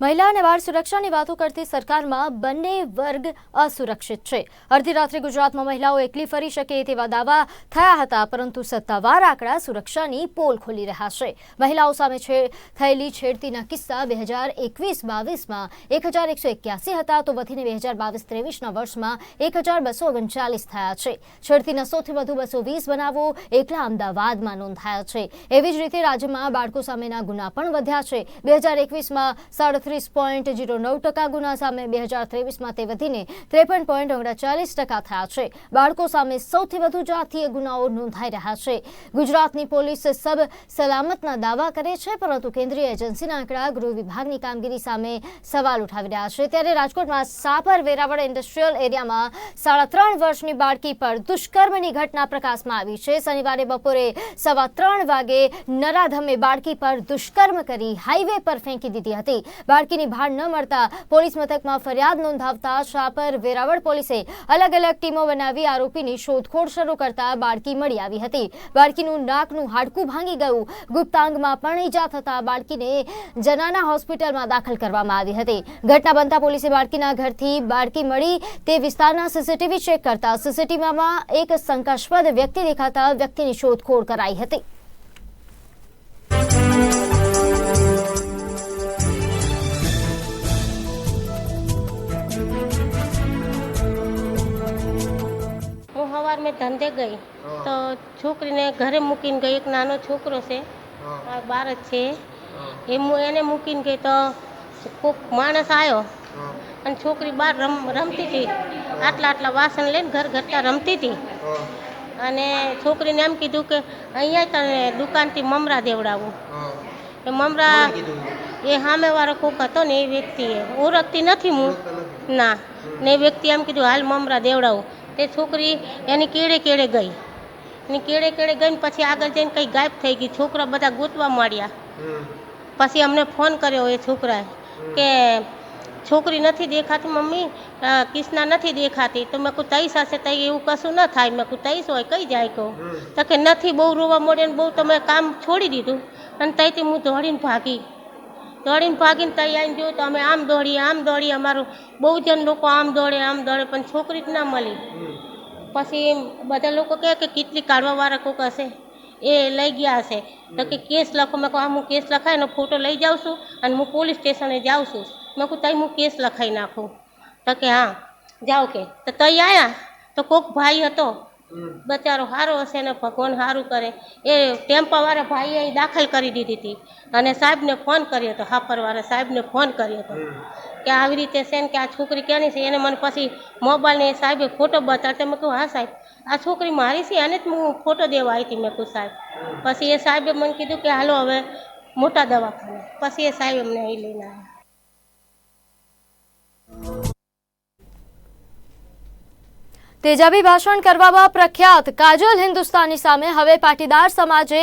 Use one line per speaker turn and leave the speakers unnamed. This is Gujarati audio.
મહિલા અને બાળ સુરક્ષાની વાતો કરતી સરકારમાં બંને વર્ગ અસુરક્ષિત છે. અડધી રાત્રે ગુજરાતમાં મહિલાઓ એકલી ફરી શકે તેવા દાવા થયા હતા, પરંતુ સત્તાવાર આંકડા સુરક્ષાની પોલ ખોલી રહ્યા છે. મહિલાઓ સામે થયેલી છેડતીના કિસ્સા બે હજાર એકવીસ બાવીસમાં એક હજાર એકસો એક્યાસી હતા, તો વધીને બે હજાર બાવીસ ત્રેવીસના વર્ષમાં એક હજાર બસો ઓગણચાલીસ થયા છે. છેડતીના સૌથી વધુ બસો વીસ બનાવો એકલા અમદાવાદમાં નોંધાયા છે. એવી જ રીતે રાજ્યમાં બાળકો સામેના ગુના પણ વધ્યા છે. બે હજાર એકવીસમાં સાડત્રીસ પોઈન્ટ જીરો નવ ટકા ગુના સામે બે હજાર ત્રેવીસમાં તે વધીને ત્રેપન પોઈન્ટ ઓગણચાલીસ ટકા થયા છે. બાળકો સામે સૌથી વધુ જાતીય ગુનાઓ નોંધાઈ રહ્યા છે. ગુજરાતની પોલીસ સબ સલામતના દાવા કરે છે, પરંતુ કેન્દ્રીય એજન્સીના આંકડા ગૃહ વિભાગની કામગીરી સામે સવાલ ઉઠાવી રહ્યા છે. ત્યારે રાજકોટમાં સાપર વેરાવળ ઇન્ડસ્ટ્રીયલ એરિયામાં સાડા ત્રણ વર્ષની બાળકી પર દુષ્કર્મની ઘટના પ્રકાશમાં આવી છે. શનિવારે બપોરે સવા ત્રણ વાગે નરાધમે બાળકી પર દુષ્કર્મ કરી હાઈવે પર ફેંકી દીધી હતી. બાળકીની ભાન ન મળતા પોલીસ મથકમાં ફરિયાદ નોંધાવતા શાપર વેરાવળ પોલીસે અલગ અલગ ટીમો બનાવી આરોપીની શોધખોળ શરૂ કરતા બાળકી મળી આવી હતી. બાળકીનું નાકનું હાડકું ભાંગી ગયું. ગુપ્તાંગમાં પણ ઈજા થતા બાળકીને જનાના હોસ્પિટલમાં દાખલ કરવામાં આવી હતી. ઘટના બનતા પોલીસે બાળકીના ઘરથી બાળકી મળી તે વિસ્તારના સીસીટીવી ચેક કરતા સીસીટીવીમાં એક શંકાસ્પદ વ્યક્તિ દેખાતા વ્યક્તિની શોધખોળ કરાઈ હતી.
હું મેં ધંધે ગઈ. તો છોકરીને ઘરે મૂકીને ગઈ. એક નાનો છોકરો છે. આ બાર જ છે. એ હું એને મૂકીને ગઈ તો કોક માણસ આવ્યો અને છોકરી બહાર રમ રમતી હતી. આટલા આટલા વાસણ લઈને ઘર ઘરતા રમતી હતી. અને છોકરીને એમ કીધું કે અહીંયા તને દુકાનથી મમરા દેવડાવું. એ મમરા એ સામેવાળો કોક હતો ને એ વ્યક્તિએ. ઓળખતી નથી હું ના. ને એ વ્યક્તિ એમ કીધું હાલ મમરા દેવડાવું. તે છોકરી એની કેળે કેળે ગઈ. એની કેળે કેળે ગઈ ને પછી આગળ જઈને કંઈ ગાયબ થઈ ગઈ. છોકરા બધા ગોતવા માંડ્યા. પછી અમને ફોન કર્યો એ છોકરાએ કે છોકરી નથી દેખાતી મમ્મી? કિસ્ના નથી દેખાતી? તો મેં કહું તઈસ હશે તઈ એવું કશું ન થાય. મેં કહું તઈસ હોય કઈ જાય કહું? તો કે નથી બહુ રોવા મળે ને બહુ તમે કામ છોડી દીધું. અને તઈથી હું દોડીને ભાગી. દોડીને ભાગીને તૈયાર આવીને જોયું તો અમે આમ દોડીએ આમ દોડીએ. અમારું બહુ જણ લોકો આમ દોડે આમ દોડે, પણ છોકરી જ ના મળી. પછી બધા લોકો કહે કે કેટલી કાઢવાવાળા કોક હશે. એ લઈ ગયા હશે. તો કે કેસ લખો. મેં કહું, હા કેસ લખાય ફોટો લઈ જાઉં છું અને હું પોલીસ સ્ટેશને જાઉં છું. મેં કહું, તઈ હું કેસ લખાઈ નાખું. તો કે, હા, જાઓ કે. તો તઈ આવ્યા તો કોક ભાઈ હતો બચારો સારો હશે ને ભગવાન સારું કરે. એ ટેમ્પાવાળા ભાઈએ દાખલ કરી દીધી હતી. અને સાહેબને ફોન કર્યો હતો હાપરવાળા સાહેબને ફોન કર્યો હતો. કે આવી રીતે છે ને કે આ છોકરી ક્યાંની છે? એને મને પછી મોબાઈલને સાહેબે ફોટો બતાડતા મેં કહ્યું હા સાહેબ આ છોકરી મારી છે? એને જ હું ફોટો દેવા આવી હતી. મેં કહું સાહેબ. પછી એ સાહેબે મને કીધું કે હાલો હવે મોટા દવાખાને. પછી એ સાહેબ અમને અહીં લઈને આવ્યા.
તેજાબી ભાષણ કરવામાં પ્રખ્યાત. કાજલ હિન્દુસ્તાની સામે હવે પાટીદાર સમાજે